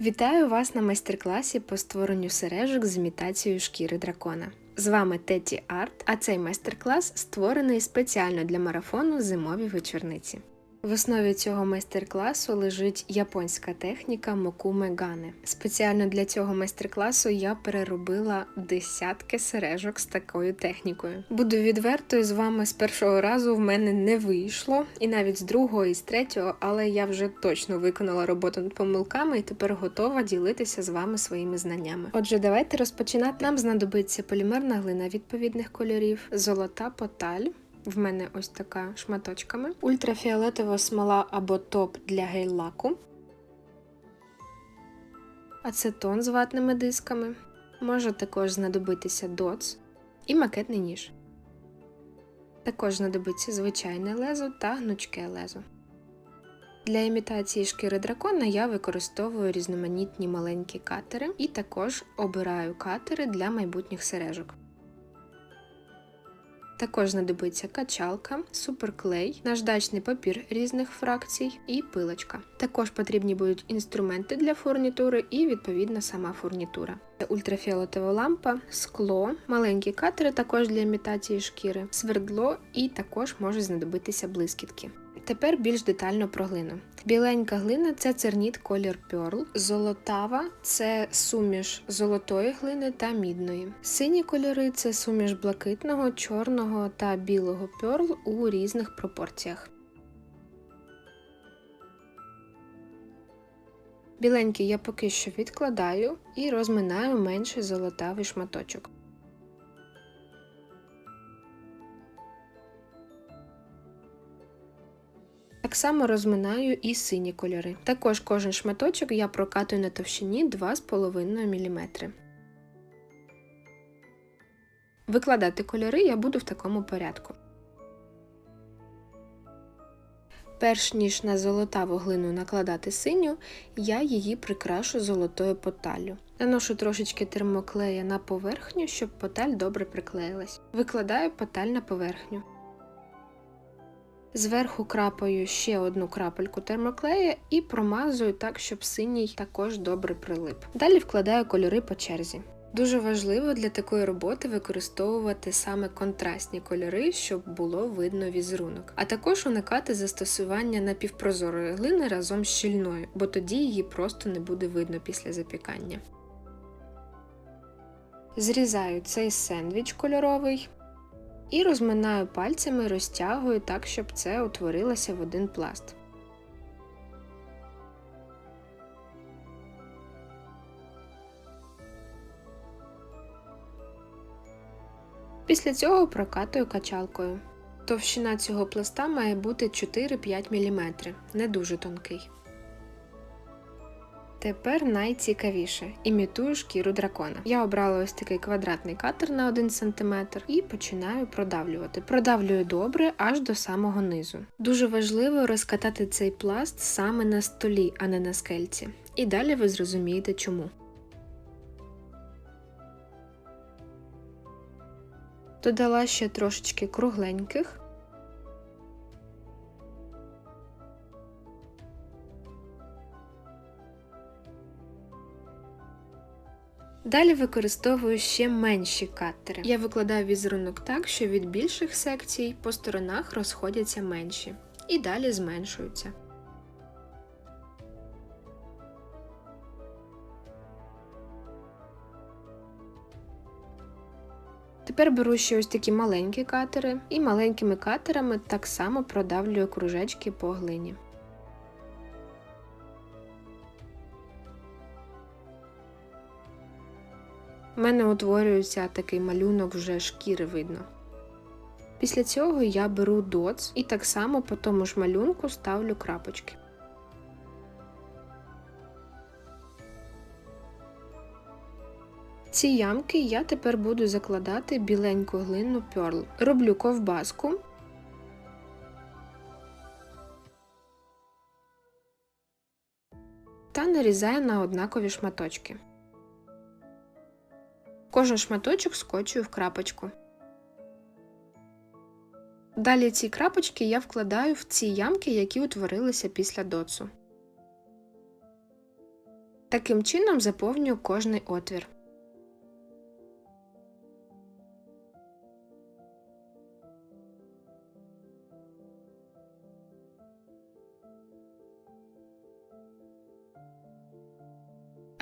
Вітаю вас на майстер-класі по створенню сережок з імітацією шкіри дракона. З вами Теті Арт, а цей майстер-клас створений спеціально для марафону Зимові вечорниці. В основі цього майстер-класу лежить японська техніка Мокуме Гане. Спеціально для цього майстер-класу я переробила десятки сережок з такою технікою. Буду відвертою з вами з першого разу в мене не вийшло, і навіть з другого і з третього, але я вже точно виконала роботу над помилками і тепер готова ділитися з вами своїми знаннями. Отже, давайте розпочинати. Нам знадобиться полімерна глина відповідних кольорів, золота поталь. В мене ось така шматочками, ультрафіолетова смола або топ для гель-лаку, ацетон з ватними дисками, може також знадобитися доц і макетний ніж. Також знадобиться звичайне лезо та гнучке лезо. Для імітації шкіри дракона я використовую різноманітні маленькі катери і також обираю катери для майбутніх сережок. Також знадобиться качалка, суперклей, наждачний папір різних фракцій і пилочка. Також потрібні будуть інструменти для фурнітури і відповідно сама фурнітура. Це ультрафіолетова лампа, скло, маленькі катери також для імітації шкіри, свердло і також можуть знадобитися блискітки. Тепер більш детально про глину. Біленька глина це церніт колір Pearl, золотава це суміш золотої глини та мідної. Сині кольори це суміш блакитного, чорного та білого Pearl у різних пропорціях. Біленький я поки що відкладаю і розминаю менший золотавий шматочок. Так само розминаю і сині кольори. Також кожен шматочок я прокатую на товщині 2,5 мм. Викладати кольори я буду в такому порядку. Перш ніж на золотаву глину накладати синю, я її прикрашу золотою поталлю. Наношу трошечки термоклея на поверхню, щоб поталь добре приклеїлась. Викладаю поталь на поверхню. Зверху крапаю ще одну крапельку термоклея і промазую так, щоб синій також добре прилип. Далі вкладаю кольори по черзі. Дуже важливо для такої роботи використовувати саме контрастні кольори, щоб було видно візерунок, а також уникати застосування напівпрозорої глини разом з щільною, бо тоді її просто не буде видно після запікання. Зрізаю цей сендвіч кольоровий і розминаю пальцями, розтягую так, щоб це утворилося в один пласт. Після цього прокатую качалкою. Товщина цього пласта має бути 4-5 мм, не дуже тонкий. Тепер найцікавіше імітую шкіру дракона. Я обрала ось такий квадратний катер на 1 см і починаю продавлювати. Продавлюю добре аж до самого низу. Дуже важливо розкатати цей пласт саме на столі, а не на скельці. І далі ви зрозумієте чому. Додала ще трошечки кругленьких. Далі використовую ще менші катери. Я викладаю візерунок так, що від більших секцій по сторонах розходяться менші. І далі зменшуються. Тепер беру ще ось такі маленькі катери і маленькими катерами так само продавлюю кружечки по глині. Мене утворюється такий малюнок вже шкіри видно. Після цього я беру доц і так само по тому ж малюнку ставлю крапочки. Ці ямки я тепер буду закладати біленьку глину Pearl. Роблю ковбаску. Та нарізаю на однакові шматочки. Кожен шматочок скочую в крапочку. Далі ці крапочки я вкладаю в ці ямки, які утворилися після доцу. Таким чином заповнюю кожний отвір.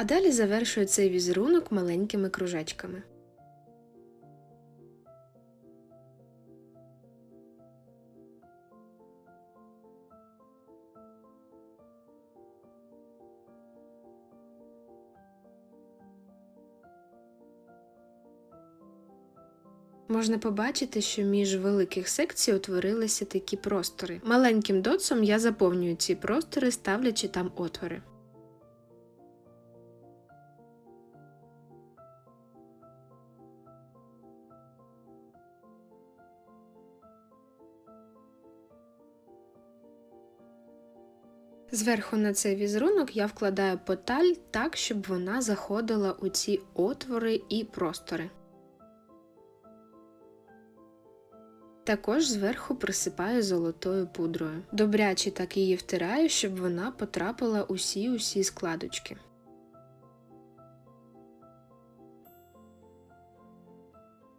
Далі завершую цей візерунок маленькими кружечками. Можна побачити, що між великих секцій утворилися такі простори. Маленьким доцом я заповнюю ці простори, ставлячи там отвори. Зверху на цей візерунок я вкладаю поталь так, щоб вона заходила у ці отвори і простори. Також зверху присипаю золотою пудрою. Добряче так її втираю, щоб вона потрапила усі усі складочки.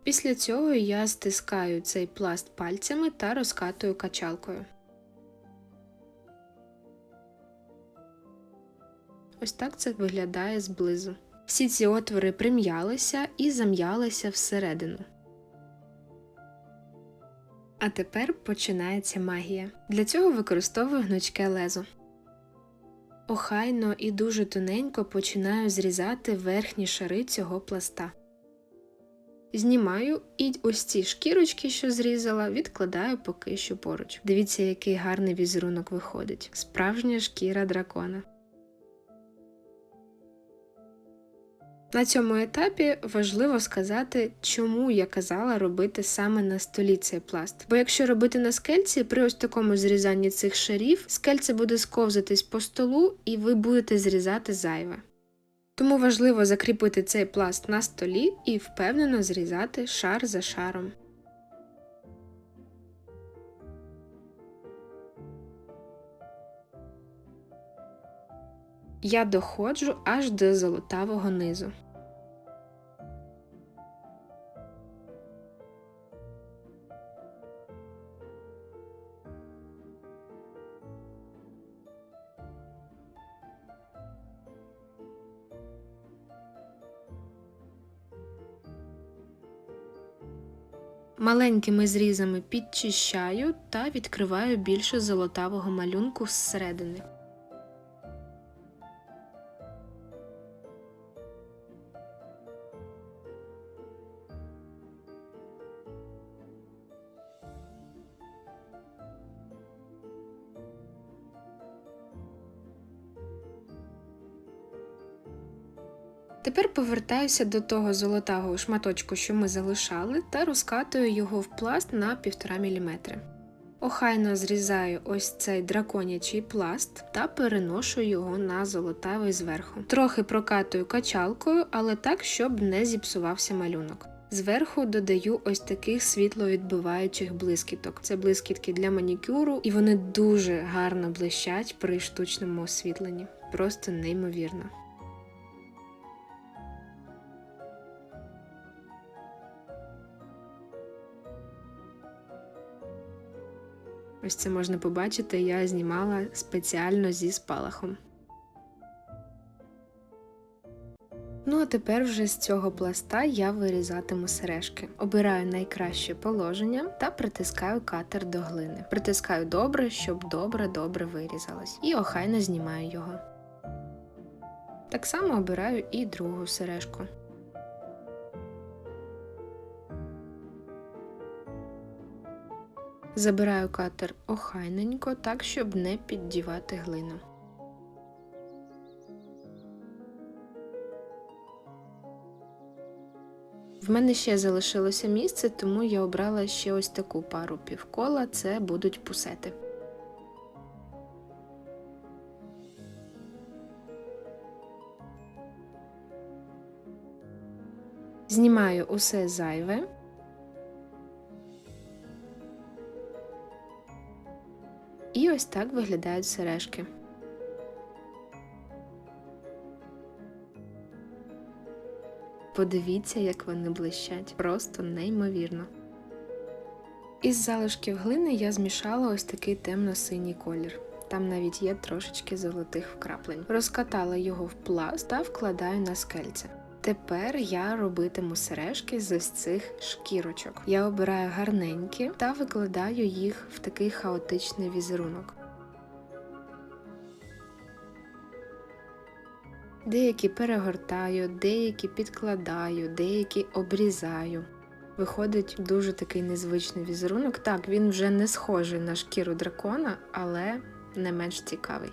Після цього я стискаю цей пласт пальцями та розкатую качалкою. Ось так це виглядає зблизу. Всі ці отвори прим'ялися і зам'ялися всередину. А тепер починається магія. Для цього використовую гнучке лезо. Охайно і дуже тоненько починаю зрізати верхні шари цього пласта. Знімаю і ось ці шкірочки, що зрізала, відкладаю поки що поруч. Дивіться, який гарний візерунок виходить. Справжня шкіра дракона. На цьому етапі важливо сказати, чому я казала робити саме на столі цей пласт. Бо якщо робити на скельці, при ось такому зрізанні цих шарів, скельце буде сковзатись по столу і ви будете зрізати зайве. Тому важливо закріпити цей пласт на столі і впевнено зрізати шар за шаром. Я доходжу аж до золотавого низу. Маленькими зрізами підчищаю та відкриваю більше золотавого малюнку зсередини. Тепер повертаюся до того золотавого шматочку, що ми залишали, та розкатую його в пласт на 1,5 мм. Охайно зрізаю ось цей драконячий пласт та переношу його на золотавий зверху. Трохи прокатую качалкою, але так, щоб не зіпсувався малюнок. Зверху додаю ось таких світловідбиваючих блискіток. Це блискітки для манікюру, і вони дуже гарно блищать при штучному освітленні. Просто неймовірно. Ось це можна побачити, я знімала спеціально зі спалахом. Ну а тепер вже з цього пласта я вирізатиму сережки. Обираю найкраще положення та притискаю катер до глини. Притискаю добре, щоб добре-добре вирізалось, і охайно знімаю його. Так само обираю і другу сережку. Забираю катер охайненько, так, щоб не піддівати глину. В мене ще залишилося місце, тому я обрала ще ось таку пару півкола, це будуть пусети. Знімаю усе зайве. І ось так виглядають сережки. Подивіться, як вони блищать, просто неймовірно. Із залишків глини я змішала ось такий темно-синій колір. Там навіть є трошечки золотих вкраплень. Розкатала його в пласт та вкладаю на скельця. Тепер я робитиму сережки з ось цих шкірочок. Я обираю гарненькі та викладаю їх в такий хаотичний візерунок. Деякі перегортаю, деякі підкладаю, деякі обрізаю. Виходить дуже такий незвичний візерунок. Так, він вже не схожий на шкіру дракона, але не менш цікавий.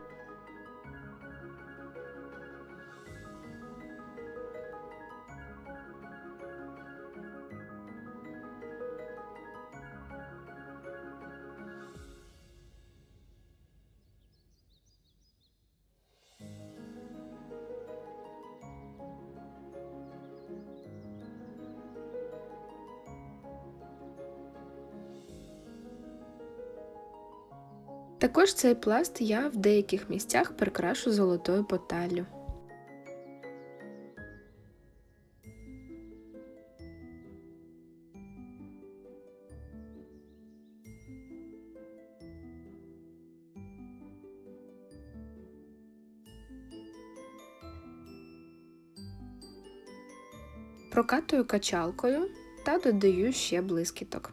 Також цей пласт я в деяких місцях прикрашу золотою поталлю. Прокатую качалкою та додаю ще блискіток.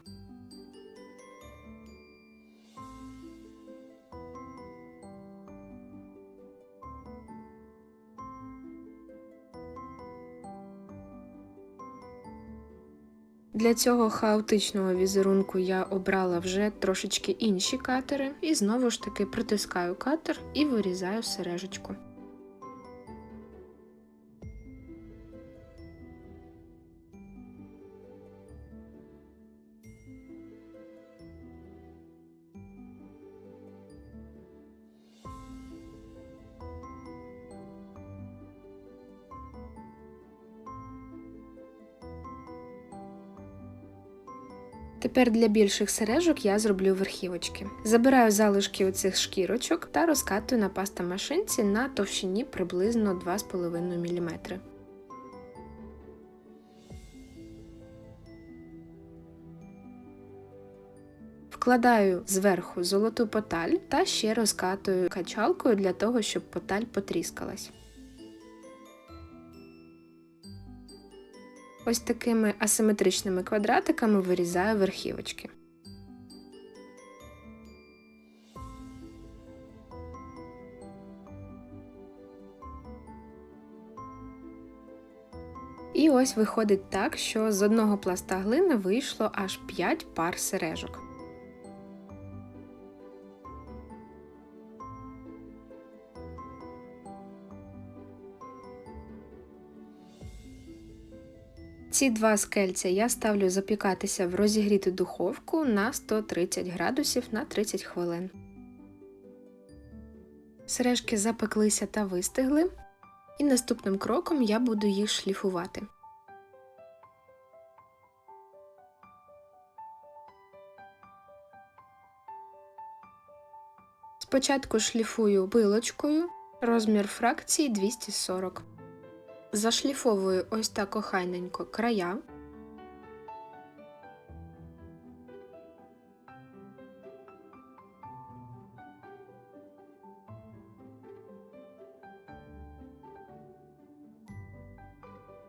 Для цього хаотичного візерунку я обрала вже трошечки інші катери і знову ж таки притискаю катер і вирізаю сережечку. Тепер для більших сережок я зроблю верхівочки. Забираю залишки оцих шкірочок та розкатую на паста машинці на товщині приблизно 2,5 мм. Вкладаю зверху золоту поталь та ще розкатую качалкою для того, щоб поталь потріскалась. Ось такими асиметричними квадратиками вирізаю верхівочки. І ось виходить так, що з одного пласта глини вийшло аж 5 пар сережок. Ці два скельця я ставлю запікатися в розігріту духовку на 130 градусів на 30 хвилин. Сережки запеклися та вистигли, і наступним кроком я буду їх шліфувати. Спочатку шліфую пилочкою, розмір фракції 240 зашліфовую ось так охайненько края.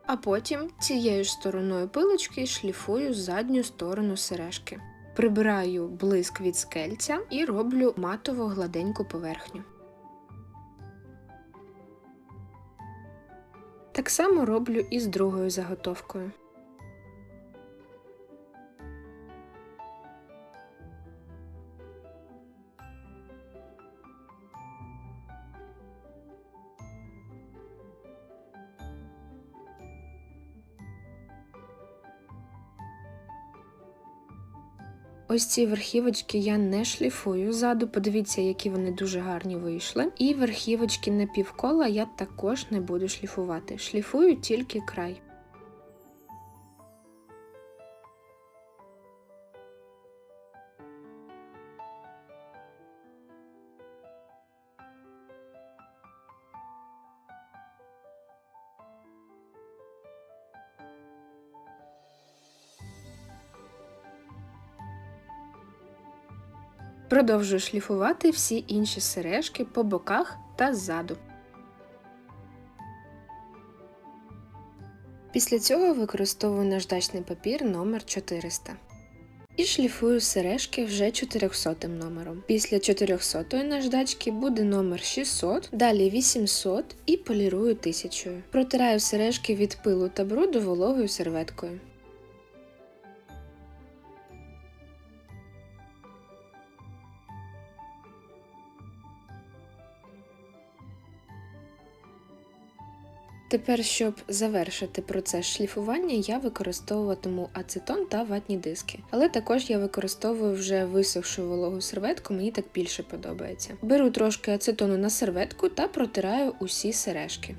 А потім цією ж стороною пилочки шліфую задню сторону сережки. Прибираю блиск від скельця і роблю матово гладеньку поверхню. Так само роблю і з другою заготовкою. Ось ці верхівочки я не шліфую ззаду, подивіться, які вони дуже гарні вийшли. І верхівочки на півкола я також не буду шліфувати. Шліфую тільки край. Продовжую шліфувати всі інші сережки по боках та ззаду. Після цього використовую наждачний папір номер 400 і шліфую сережки вже 400 номером. Після 400 наждачки буде номер 600, далі 800 і полірую 1000. Протираю сережки від пилу та бруду вологою серветкою. Тепер, щоб завершити процес шліфування, я використовуватиму ацетон та ватні диски. Але також я використовую вже висохшу вологу серветку, мені так більше подобається. Беру трошки ацетону на серветку та протираю усі сережки.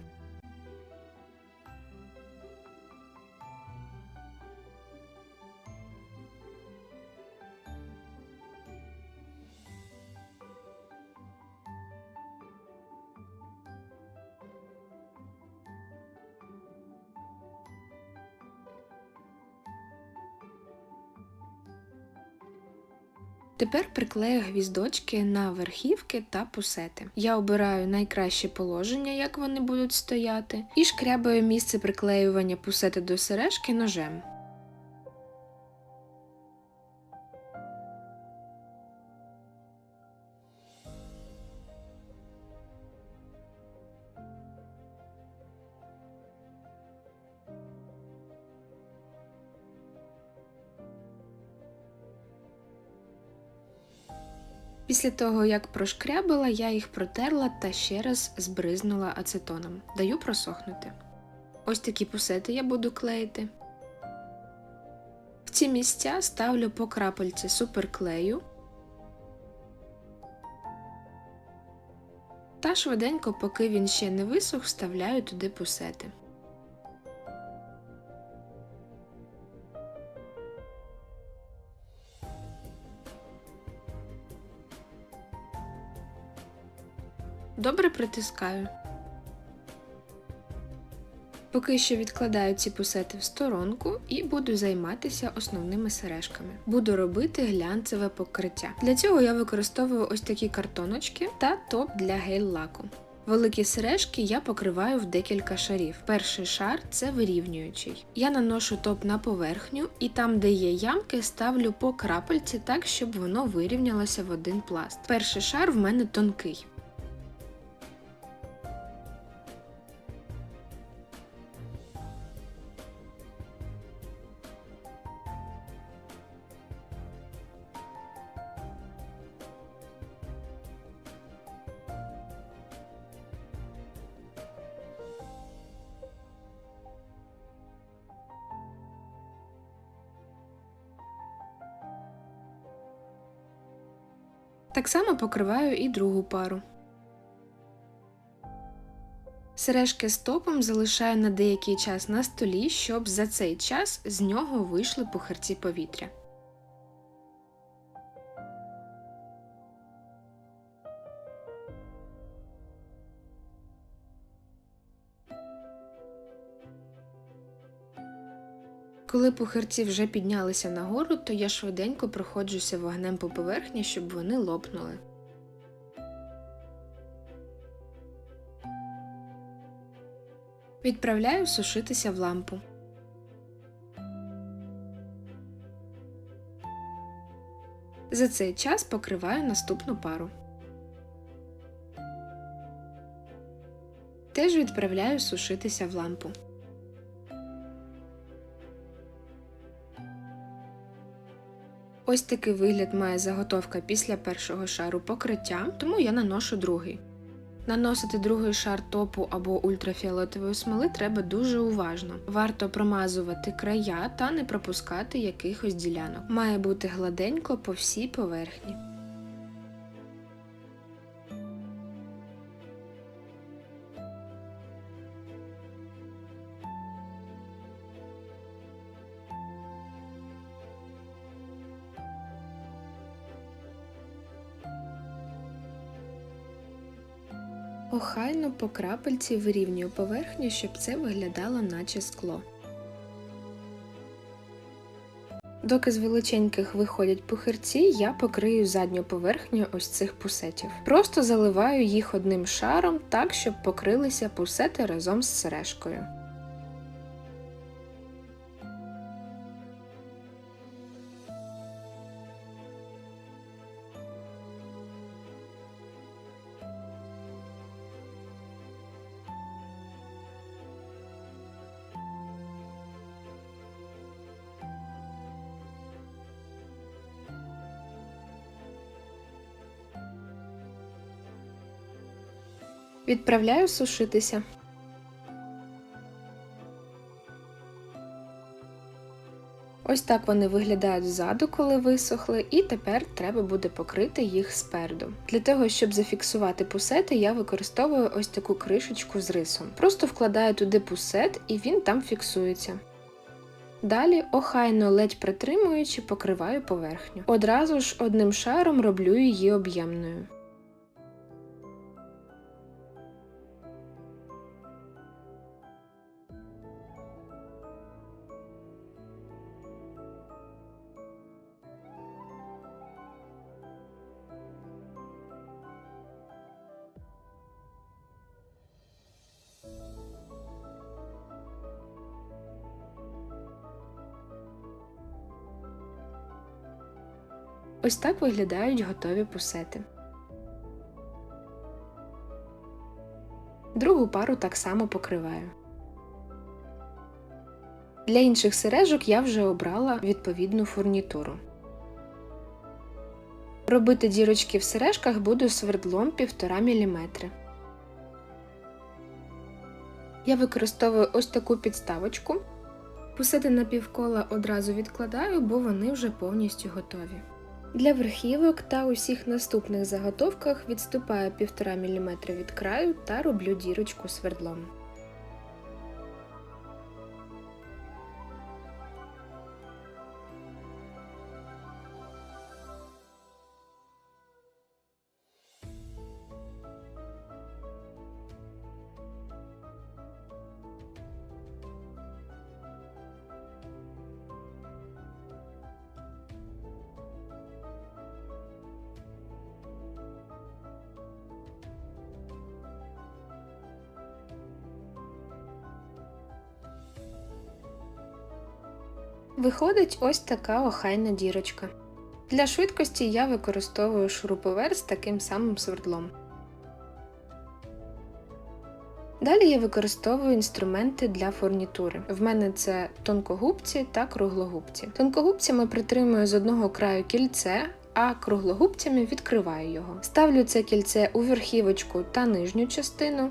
Тепер приклею гвіздочки на верхівки та пусети. Я обираю найкраще положення, як вони будуть стояти, і шкрябаю місце приклеювання пусети до сережки ножем. Після того, як прошкрябала, я їх протерла та ще раз збризнула ацетоном. Даю просохнути. Ось такі пусети я буду клеїти. В ці місця ставлю по крапельці суперклею та швиденько, поки він ще не висох, вставляю туди пусети. Притискаю. Поки що відкладаю ці пусети в сторонку і буду займатися основними сережками. Буду робити глянцеве покриття. Для цього я використовую ось такі картоночки та топ для гель-лаку. Великі сережки я покриваю в декілька шарів. Перший шар це вирівнюючий. Я наношу топ на поверхню і там, де є ямки, ставлю по крапельці так, щоб воно вирівнялося в один пласт. Перший шар в мене тонкий. Так само покриваю і другу пару. Сережки з топом залишаю на деякий час на столі, щоб за цей час з нього вийшли пухарці повітря. Коли пухарці вже піднялися нагору, то я швиденько проходжуся вогнем по поверхні, щоб вони лопнули. Відправляю сушитися в лампу. За цей час покриваю наступну пару. Теж відправляю сушитися в лампу. Ось такий вигляд має заготовка після першого шару покриття, тому я наношу другий. Наносити другий шар топу або ультрафіолетової смоли треба дуже уважно. Варто промазувати края та не пропускати якихось ділянок. Має бути гладенько по всій поверхні. Охайно по крапельці вирівнюю поверхню, щоб це виглядало наче скло. Доки з величеньких виходять пухирці, я покрию задню поверхню ось цих пусетів. Просто заливаю їх одним шаром так, щоб покрилися пусети разом з сережкою. Відправляю сушитися. Ось так вони виглядають ззаду, коли висохли, і тепер треба буде покрити їх спереду. Для того, щоб зафіксувати пусети, я використовую ось таку кришечку з рисом. Просто вкладаю туди пусет і він там фіксується. Далі, охайно ледь притримуючи, покриваю поверхню. Одразу ж одним шаром роблю її об'ємною. Ось так виглядають готові пусети. Другу пару так само покриваю. Для інших сережок я вже обрала відповідну фурнітуру. Робити дірочки в сережках буду свердлом 1,5 мм. Я використовую ось таку підставочку. Пусети на півкола одразу відкладаю, бо вони вже повністю готові. Для верхівок та усіх наступних заготовках відступаю 1,5 мм від краю та роблю дірочку свердлом. Виходить ось така охайна дірочка. Для швидкості я використовую шуруповерт з таким самим свердлом. Далі я використовую інструменти для фурнітури. В мене це тонкогубці та круглогубці. Тонкогубцями притримую з одного краю кільце, а круглогубцями відкриваю його. Ставлю це кільце у верхівочку та нижню частину.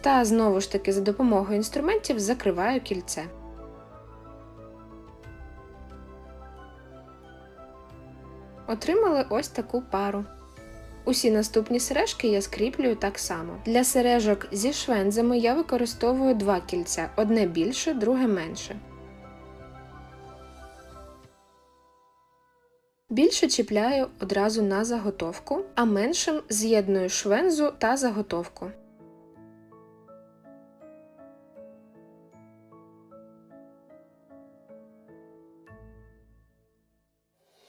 Та знову ж таки за допомогою інструментів закриваю кільце. Отримали ось таку пару. Усі наступні сережки я скріплюю так само. Для сережок зі швензами я використовую два кільця: одне більше, друге менше. Більше чіпляю одразу на заготовку, а меншим з'єдную швензу та заготовку.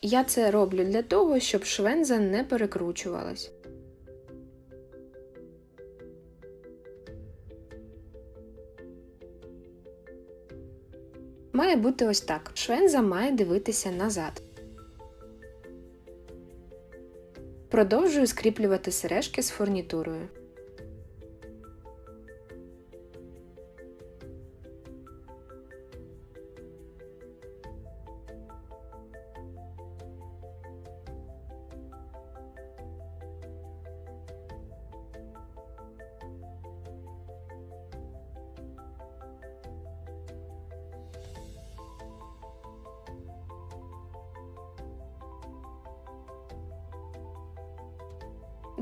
Я це роблю для того, щоб швенза не перекручувалась. Має бути ось так. Швенза має дивитися назад. Продовжую скріплювати сережки з фурнітурою.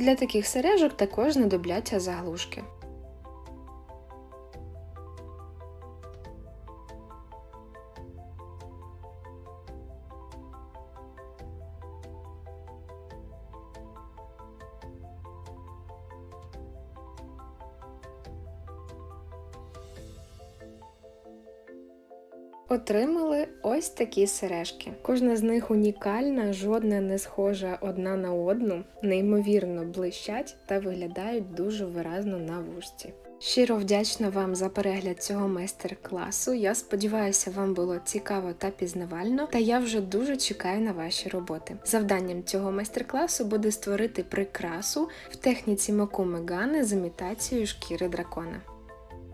Для таких сережок також знадобляться заглушки. Отримали ось такі сережки. Кожна з них унікальна, жодна не схожа одна на одну, неймовірно блищать та виглядають дуже виразно на вушці. Щиро вдячна вам за перегляд цього майстер-класу. Я сподіваюся, вам було цікаво та пізнавально, та я вже дуже чекаю на ваші роботи. Завданням цього майстер-класу буде створити прикрасу в техніці Макуми Гани з імітацією шкіри дракона.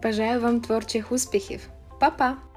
Бажаю вам творчих успіхів! Па-па!